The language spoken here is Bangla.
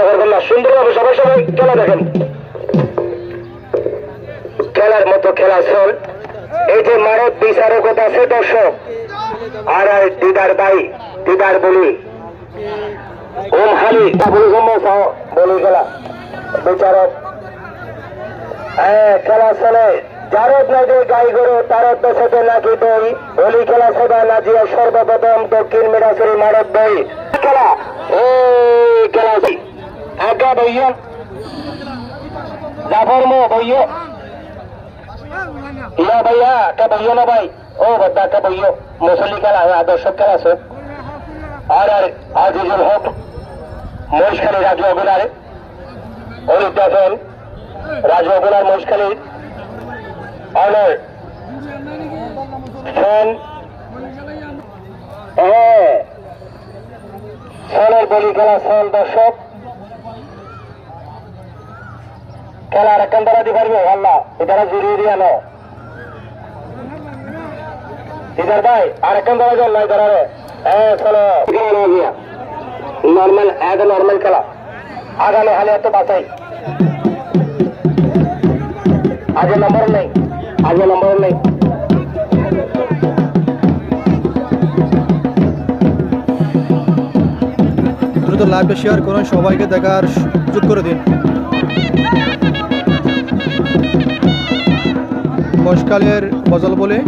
চেষ্টা করবেন না। সুন্দরভাবে সবাই সবাই খেলা দেখেন। খেলার মতো খেলা চল। এই যে মারত বিচারকত আছে, দর্শক। আর আর দিদার ভাই, দিদার বলি। ওম হালি বলি খেলা। বিচারক। হ্যাঁ খেলা চলে। যারত নাকি গাই গরু, তারত দশতে নাকি দই। হোলি খেলা সদা নাজিয়া সর্বপ্রথম দক্ষিণ মিরাসুরি মারত দই। খেলা। এই খেলা আজ্ঞা বইয়। জাফর মো বইয়। ইয়া ভাইয়া কে বইয় না ভাই। ও বদ্দা কে বইয়। মুসলি খেলা হয় খেলা আছে। আর আর আজিজুল হক। মহিষখালী রাজু অগুলার অনিত দেখেন রাজু অগুলার মহিষখালীর অনার ফ্যান হ্যাঁ। বলি খেলা, সোন দর্শক। খেলা আর একখান তারা দিতে পারবে আল্লাহ, এটারা জুড়িয়ে দিয়ে আনো। ইদার ভাই, আর একখান তারা জল নাই তারা হ্যাঁ নর্মাল এক নর্মাল খেলা। আগামী হালে এত বাঁচাই আগে নম্বর নেই, আগে নম্বর নেই। দ্রুত লাইভটা শেয়ার করুন, সবাইকে দেখার সুযোগ করে দিন। মশকালের বজল বলে